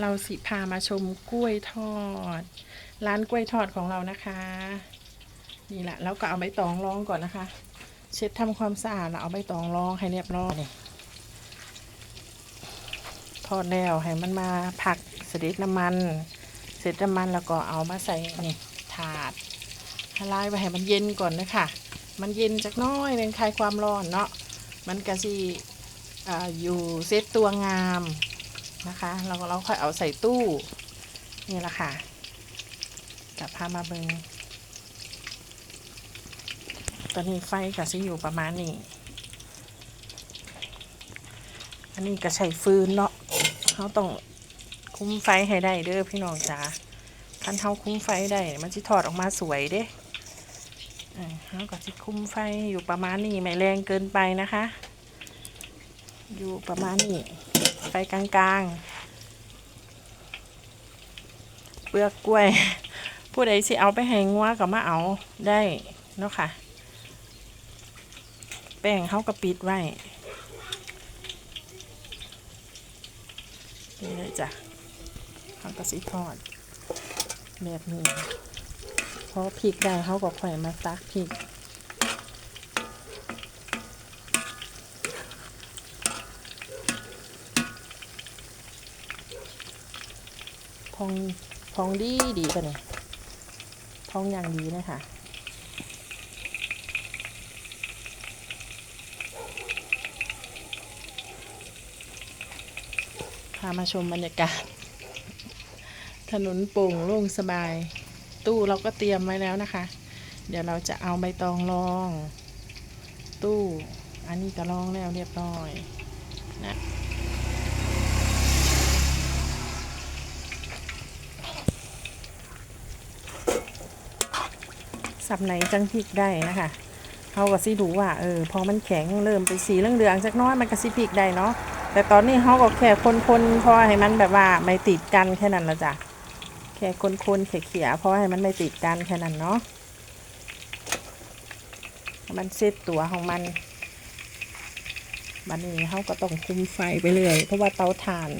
เราสิพามาชมกล้วยทอด ร้านกล้วยทอดของเรานะคะ นี่แหละแล้วก็เอาใบตองรองก่อนนะคะ เช็ดทำความสะอาดแล้วเอาใบตองรองให้เรียบร้อยนี่ทอดแล้วให้มันมาผักเสด็จน้ำมัน เสร็จน้ำมันแล้วก็เอามาใส่นี่ถาดให้ลายไปให้มันเย็นก่อนนะคะมันเย็นจักน้อยเป็นคลายความร้อนเนาะมันก็สิออยู่เซตตัวงาม นะคะ เราเราค่อยเอาใส่ตู้นี่แหละค่ะกับพามาเบิงตอนนี้ไฟก็สิอยู่ประมาณนี้ อันนี้ก็ใช้ฟืนเนาะเขาต้องคุ้มไฟให้ได้เด้อพี่น้องจ๋าคันเขาคุ้มไฟได้มันจะถอดออกมาสวยเด้อ่าเขาก็จะคุ้มไฟอยู่ประมาณนี้ไม่แรงเกินไปนะคะ อยู่ประมาณนี้ไฟกลางๆ เปลือกกล้วย ผู้ใดสิเอาไปให้งัวก็มาเอาได้เนาะค่ะ แป้งเขาก็ปิดไว้ นี่เลยจ้ะเขาก็สิทอด แบบนี้พอพริกได้เขาก็ค่อยมาตักพริก องพองดีดีป่ะเนี่ยพองอย่างดีนะคะพามาชมบรรยากาศ ถนนโป่งโล่งสบาย ตู้เราก็เตรียมไว้แล้วนะคะ เดี๋ยวเราจะเอาใบตองรอง ตู้ อันนี้ก็รองแล้วเรียบร้อยนะ สับไหนจังพริกได้นะคะเขาก็สิดูว่าเออพอมันแข็งเริ่มเป็นสีเหลืองๆสักน้อยมันก็สิพริกได้เนาะแต่ตอนนี้เขาก็แค่คนๆพอให้มันแบบว่าไม่ติดกันแค่นั้นละจ้ะแค่คนๆเขี่ยๆเพราะให้มันไม่ติดกันแค่นั้นเนาะมันเซตตัวของมันบันนี้เขาก็ต้องคุมไฟไปเรื่อยเพราะว่าเตาถ่าน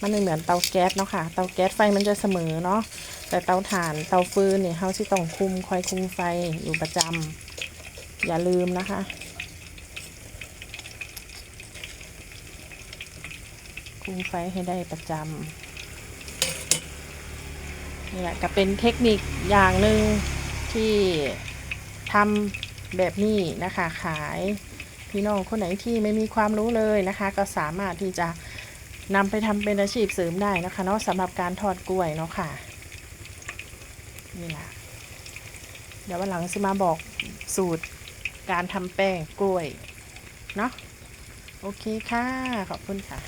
มันไม่เหมือนเตาแก๊สเนาะค่ะ เตาแก๊สไฟมันจะเสมอเนาะ แต่เตาถ่านเตาฟืนเนี่ยเขาที่ต้องคุมคอยคุมไฟอยู่ประจำอย่าลืมนะคะ คุมไฟให้ได้ประจำนี่แหละก็เป็นเทคนิคอย่างหนึ่งที่ทำแบบนี้นะคะขายพี่น้องคนไหนที่ไม่มีความรู้เลยนะคะ ก็สามารถที่จะ นำไปทำเป็นอาชีพเสริมได้นะคะเนาะสำหรับการทอดกล้วยเนาะค่ะ นี่แหละเดี๋ยววันหลังจะมาบอกสูตรการทำแป้งกล้วย เนาะโอเคค่ะ ขอบคุณค่ะ